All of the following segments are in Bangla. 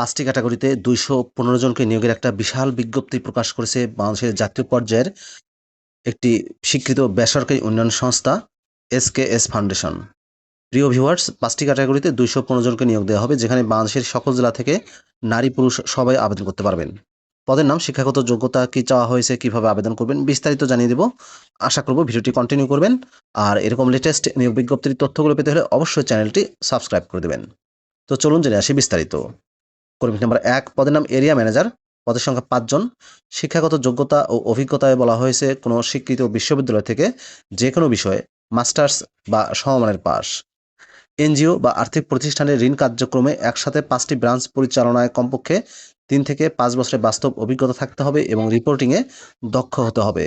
পাঁচটি ক্যাটাগরিতে দুইশো পনেরো জনকে নিয়োগের একটা বিশাল বিজ্ঞপ্তি প্রকাশ করেছে বাংলাদেশের জাতীয় পর্যায়ের একটি স্বীকৃত বেসরকারি উন্নয়ন সংস্থা, এসকেএস ফাউন্ডেশন। প্রিয় ভিউয়ার্স, পাঁচটি ক্যাটাগরিতে দুইশো পনেরো জনকে নিয়োগ দেওয়া হবে, যেখানে বাংলাদেশের সকল জেলা থেকে নারী পুরুষ সবাই আবেদন করতে পারবেন। পদের নাম, শিক্ষাগত যোগ্যতা কি চাওয়া হয়েছে, কীভাবে আবেদন করবেন, বিস্তারিত জানিয়ে দেব। আশা করব ভিডিওটি কন্টিনিউ করবেন। আর এরকম লেটেস্ট নিয়োগ বিজ্ঞপ্তির তথ্যগুলো পেতে হলে অবশ্যই চ্যানেলটি সাবস্ক্রাইব করে দেবেন। তো চলুন জেনে আসি বিস্তারিত। কর্মী নাম্বার এক পদের নাম এরিয়া ম্যানেজার। পদের সংখ্যা পাঁচজন শিক্ষাগত যোগ্যতা ও অভিজ্ঞতায় বলা হয়েছে কোনো স্বীকৃত বিশ্ববিদ্যালয় থেকে যে কোনো বিষয়ে মাস্টার্স বা সমমানের পাস এনজিও বা আর্থিক প্রতিষ্ঠানের ঋণ কার্যক্রমে একসাথে পাঁচটি ব্রাঞ্চ পরিচালনায় কমপক্ষে তিন থেকে পাঁচ বছরের বাস্তব অভিজ্ঞতা থাকতে হবে এবং রিপোর্টিংয়ে দক্ষ হতে হবে।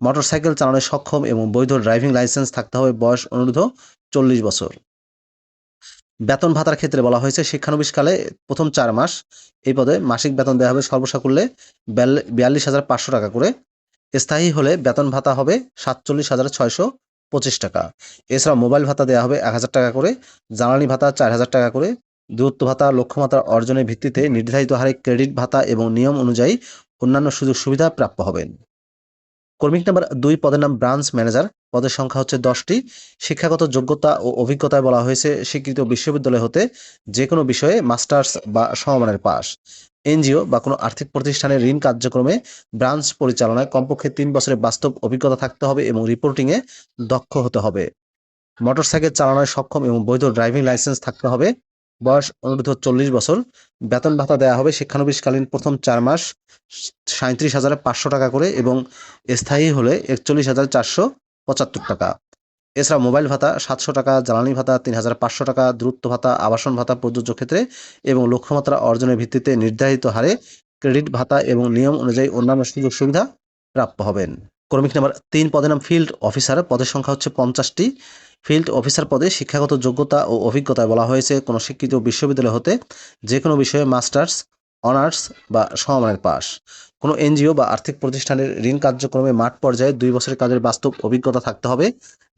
মোটরসাইকেল চালানোয় সক্ষম এবং বৈধ ড্রাইভিং লাইসেন্স থাকতে হবে বয়স অনুরোধ চল্লিশ বছর। বেতন ভাতার ক্ষেত্রে বলা হয়েছে, শিক্ষানবিশকালে প্রথম চার মাস এই পদে মাসিক বেতন দেওয়া হবে সর্বসাকুল্যে বিয়াল- বিয়াল্লিশ হাজার পাঁচশো টাকা করে। স্থায়ী হলে বেতন ভাতা হবে সাতচল্লিশ হাজার ছয়শো পঁচিশ টাকা। এছাড়া মোবাইল ভাতা দেওয়া হবে এক হাজার টাকা করে, জ্বালানি ভাতা চার হাজার টাকা করে, দূরত্ব ভাতা, লক্ষ্যমাত্রা অর্জনের ভিত্তিতে নির্ধারিত হারে ক্রেডিট ভাতা এবং নিয়ম অনুযায়ী অন্যান্য সুযোগ সুবিধা প্রাপ্য হবেন। কর্মিক নাম্বার দুই পদের নাম ব্রাঞ্চ ম্যানেজার। পদের সংখ্যা হচ্ছে দশটি। শিক্ষাগত যোগ্যতা ও অভিজ্ঞতায় বলা হয়েছে স্বীকৃত বিশ্ববিদ্যালয় হতে যে কোনো বিষয়ে মাস্টার্স বা সমমানের পাস এনজিও বা কোনো আর্থিক প্রতিষ্ঠানের ঋণ কার্যক্রমে ব্রাঞ্চ পরিচালনায় কমপক্ষে তিন বছরের বাস্তব অভিজ্ঞতা থাকতে হবে এবং রিপোর্টিংয়ে দক্ষ হতে হবে। মোটরসাইকেল চালানোয় সক্ষম এবং বৈধ ড্রাইভিং লাইসেন্স থাকতে হবে। বয়স অনুরোধ চল্লিশ বছর। বেতন ভাতা দেওয়া হবে শিক্ষানবিশকালীন প্রথম চার মাস সাঁত্রিশ হাজার পাঁচশো টাকা করে এবং স্থায়ী হলে একচল্লিশ হাজার চারশো পঁচাত্তর টাকা। এছাড়া মোবাইল ভাতা সাতশো টাকা, জ্বালানি ভাতা তিন হাজার পাঁচশো টাকা, দূরত্ব ভাতা, আবাসন ভাতা প্রযোজ্য ক্ষেত্রে এবং লক্ষ্যমাত্রা অর্জনের ভিত্তিতে নির্ধারিত হারে ক্রেডিট ভাতা এবং নিয়ম অনুযায়ী অন্যান্য সুযোগ সুবিধা প্রাপ্য হবেন। কর্মিক নাম্বার তিন পদের নাম ফিল্ড অফিসার। পদের সংখ্যা হচ্ছে পঞ্চাশটি। ফিল্ড অফিসার পদে শিক্ষাগত যোগ্যতা ও অভিজ্ঞতায় বলা হয়েছে কোনো স্বীকৃত বিশ্ববিদ্যালয় হতে যে কোনো বিষয়ে মাস্টার্স, অনার্স বা সমমানের পাস কোনো এনজিও বা আর্থিক প্রতিষ্ঠানের ঋণ কার্যক্রমে মাঠ পর্যায়ে দুই বছরের কাজের বাস্তব অভিজ্ঞতা থাকতে হবে,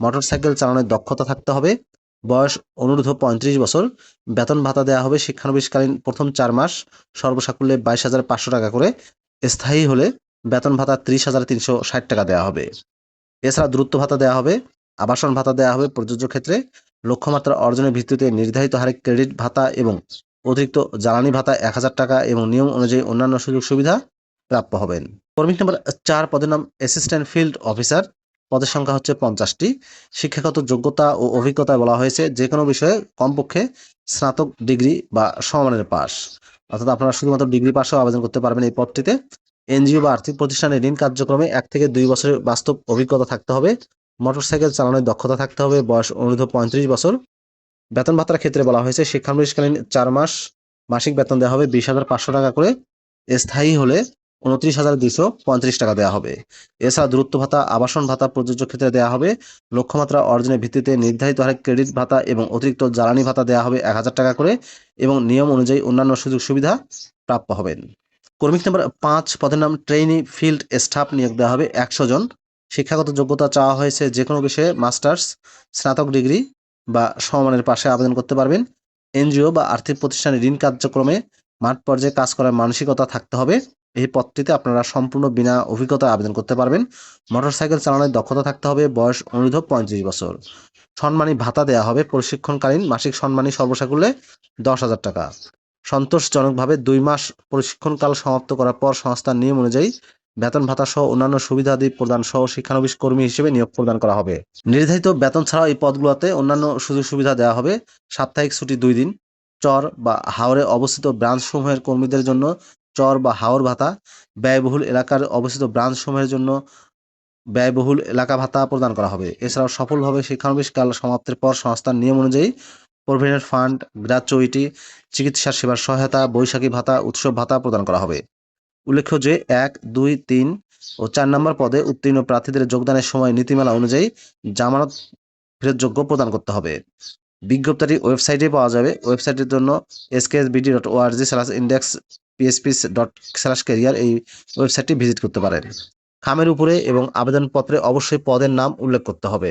মোটরসাইকেল চালানোর দক্ষতা থাকতে হবে, বয়স অনুরোধ পঁয়ত্রিশ বছর, বেতন ভাতা দেওয়া হবে শিক্ষানবিশকালীন প্রথম চার মাস, সর্বসাকুল্যে বাইশ হাজার পাঁচশো টাকা করে, স্থায়ী হলে বেতন ভাতা ত্রিশ হাজার তিনশো ষাট টাকা দেওয়া হবে। এছাড়া দ্রুত ভাতা দেওয়া হবে আবাসন ভাতা দেওয়া হবে প্রযোজ্য ক্ষেত্রে। লক্ষ্যমাত্রা অর্জনের ভিত্তিতে নির্ধারিত হারে ক্রেডিট ভাতা এবং অতিরিক্ত জ্বালানি ভাতা এক হাজার টাকা এবং নিয়ম অনুযায়ী অন্যান্য সুযোগ সুবিধা প্রাপ্য হবেন। কর্মিক নম্বর চার পদের নাম অ্যাসিস্ট্যান্ট ফিল্ড অফিসার পদের সংখ্যা হচ্ছে পঞ্চাশটি। শিক্ষাগত যোগ্যতা ও অভিজ্ঞতায় বলা হয়েছে যে কোনো বিষয়ে কমপক্ষে স্নাতক ডিগ্রি বা সমমানের পাস অর্থাৎ আপনারা শুধুমাত্র ডিগ্রি পাসেও আবেদন করতে পারবেন এই পদটিতে। এনজিও বা আর্থিক প্রতিষ্ঠানের ঋণ কার্যক্রমে এক থেকে দুই বছরের বাস্তব অভিজ্ঞতা থাকতে হবে। মোটরসাইকেল চালানোর দক্ষতা থাকতে হবে। বয়স অনুরোধ পঁয়ত্রিশ বছর। বেতন ভাতার ক্ষেত্রে বলা হয়েছে শিক্ষানবিশকালীন চার মাস মাসিক বেতন দেওয়া হবে বিশ হাজার পাঁচশো টাকা করে। স্থায়ী হলে উনত্রিশ হাজার দুইশো পঁয়ত্রিশ টাকা দেওয়া হবে। এছাড়া দূরত্ব ভাতা, আবাসন ভাতা প্রযোজ্য ক্ষেত্রে দেওয়া হবে। লক্ষ্যমাত্রা অর্জনের ভিত্তিতে নির্ধারিত হারে ক্রেডিট ভাতা এবং অতিরিক্ত জ্বালানি ভাতা দেওয়া হবে এক হাজার টাকা করে এবং নিয়ম অনুযায়ী অন্যান্য সুযোগ সুবিধা প্রাপ্য হবেন। কর্মিক নম্বর পাঁচ, পদের নাম ট্রেনি ফিল্ড স্টাফ নিয়োগ দেওয়া হবে একশো জন। শিক্ষাগত যোগ্যতা চাওয়া হয়েছে যে কোনো বিষয়ে মাস্টার্স, স্নাতক ডিগ্রি বা সমমানের পাশে আবেদন করতে পারবেন। এনজিও বা আর্থিক প্রতিষ্ঠানের ঋণ কার্যক্রমে মাঠ পর্যায়ে কাজ করার মানসিকতা থাকতে হবে। এই পদটিতে আপনারা সম্পূর্ণ বিনা অভিজ্ঞতা আবেদন করতে পারবেন। মোটরসাইকেল চালানোর দক্ষতা থাকতে হবে, বয়স অনুরোধ পঁয়ত্রিশ বছর। সম্মানী ভাতা দেওয়া হবে, প্রশিক্ষণকালীন মাসিক সম্মানী সর্বসাকুল্যে দশ হাজার টাকা। সন্তোষজনকভাবে দুই মাস প্রশিক্ষণকাল সমাপ্ত করার পর সংস্থার নিয়ম অনুযায়ী বেতন ভাতা সহ অন্যান্য সুবিধাদি প্রদান সহ শিক্ষানবিশ কর্মী হিসেবে নিয়োগ প্রদান করা হবে। নির্ধারিত বেতন ছাড়াও এই পদগুলোতে অন্যান্য সুযোগ সুবিধা দেওয়া হবে। সাপ্তাহিক ছুটি দুই দিন, চর বা হাওরে অবস্থিত ব্রাঞ্চ সমূহের কর্মীদের জন্য চর বা হাওর ভাতা, ব্যয়বহুল এলাকার অবস্থিত ব্রাঞ্চ সমূহের জন্য ব্যয়বহুল এলাকা ভাতা প্রদান করা হবে। এছাড়াও সফলভাবে শিক্ষানবিশকাল সমাপ্তির পর সংস্থার নিয়ম অনুযায়ী প্রভিডেন্ট ফান্ড গ্র্যাচুইটি চিকিৎসা সেবার সহায়তা, বৈশাখী ভাতা, উৎসব ভাতা প্রদান করা হবে। উল্লেখ্য যে এক, দুই, তিন ও চার নম্বর পদে উত্তীর্ণ প্রার্থীদের যোগদানের সময় নীতিমালা অনুযায়ী জামানত ফেরতযোগ্য প্রদান করতে হবে। বিজ্ঞপ্তিটি ওয়েবসাইটে পাওয়া যাবে। ওয়েবসাইটের জন্য SKSBD dot org slash index PSP dot slash career এই ওয়েবসাইটটি ভিজিট করতে পারেন। খামের উপরে এবং আবেদনপত্রে অবশ্যই পদের নাম উল্লেখ করতে হবে।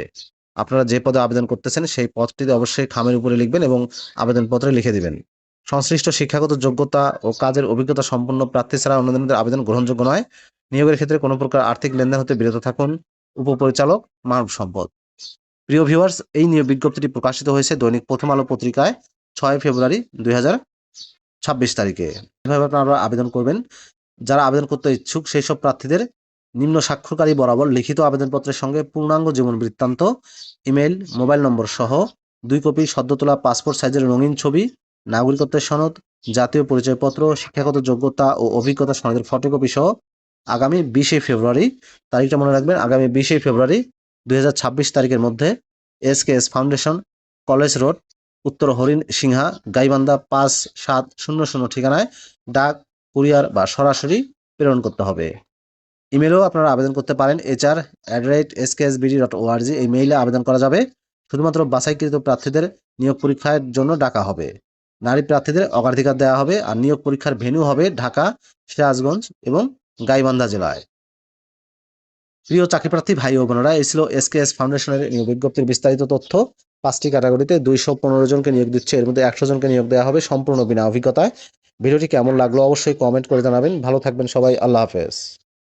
আপনারা যে পদে আবেদন করতেছেন সেই পদটিতে অবশ্যই খামের উপরে লিখবেন এবং আবেদনপত্রে লিখে দিবেন। সংশ্লিষ্ট শিক্ষাগত যোগ্যতা ও কাজের অভিজ্ঞতা সম্পন্ন প্রার্থী ছাড়া অন্যদের আবেদন গ্রহণযোগ্য নয়। নিয়োগের ক্ষেত্রে কোনো প্রকার আর্থিক লেনদেন হতে বিরত থাকুন। উপপরিচালক মানব সম্পদ। প্রিয় ভিউয়ার্স, এই নিয়োগ বিজ্ঞপ্তিটি প্রকাশিত হয়েছে দৈনিক প্রথম আলো পত্রিকায় ছয় ফেব্রুয়ারি দুই হাজার ছাব্বিশ তারিখে। এভাবে আপনারা আবেদন করবেন। যারা আবেদন করতে ইচ্ছুক সেই সব প্রার্থীদের নিম্ন স্বাক্ষরকারী বরাবর লিখিত আবেদনপত্রের সঙ্গে পূর্ণাঙ্গ জীবন বৃত্তান্ত ইমেল মোবাইল নম্বর সহ দুই কপি সদ্য তোলা পাসপোর্ট সাইজের রঙিন ছবি নাগরিকত্বের সনদ, জাতীয় পরিচয়পত্র, শিক্ষাগত যোগ্যতা ও অভিজ্ঞতা সনদের ফটোকপি সহ আগামী বিশে ফেব্রুয়ারি, তারিখটা মনে রাখবেন, আগামী বিশে ফেব্রুয়ারি দু হাজার ছাব্বিশ তারিখের মধ্যে এসকেএস ফাউন্ডেশন, কলেজ রোড, উত্তর হরিণ সিংহা, গাইবান্ধা পাঁচ সাত শূন্য শূন্য ঠিকানায় ডাক, কুরিয়ার বা সরাসরি প্রেরণ করতে হবে। ইমেলও আপনারা আবেদন করতে পারেন HR at rate SKSBD dot org এই মেইলে আবেদন করা যাবে। শুধুমাত্র বাছাইকৃত প্রার্থীদের নিয়োগ পরীক্ষার জন্য ডাকা হবে। নারী প্রার্থীদের অগ্রাধিকার দেওয়া হবে আর নিয়োগ পরীক্ষার ভেন্যু হবে ঢাকা, সিরাজগঞ্জ এবং গাইবান্ধা জেলায়। প্রিয় চাকরিপ্রার্থী ভাই ও বোনেরা, এই ছিল এসকেএস ফাউন্ডেশনের নিয়োগ বিজ্ঞপ্তির বিস্তারিত তথ্য। পাঁচটি ক্যাটাগরিতে দুইশো পনেরো জনকে নিয়োগ দিচ্ছে, এর মধ্যে একশো জনকে নিয়োগ দেওয়া হবে সম্পূর্ণ বিনা অভিজ্ঞতায়। ভিডিওটি কেমন লাগল অবশ্যই কমেন্ট করে জানাবেন। ভালো থাকবেন সবাই, আল্লাহ হাফেজ।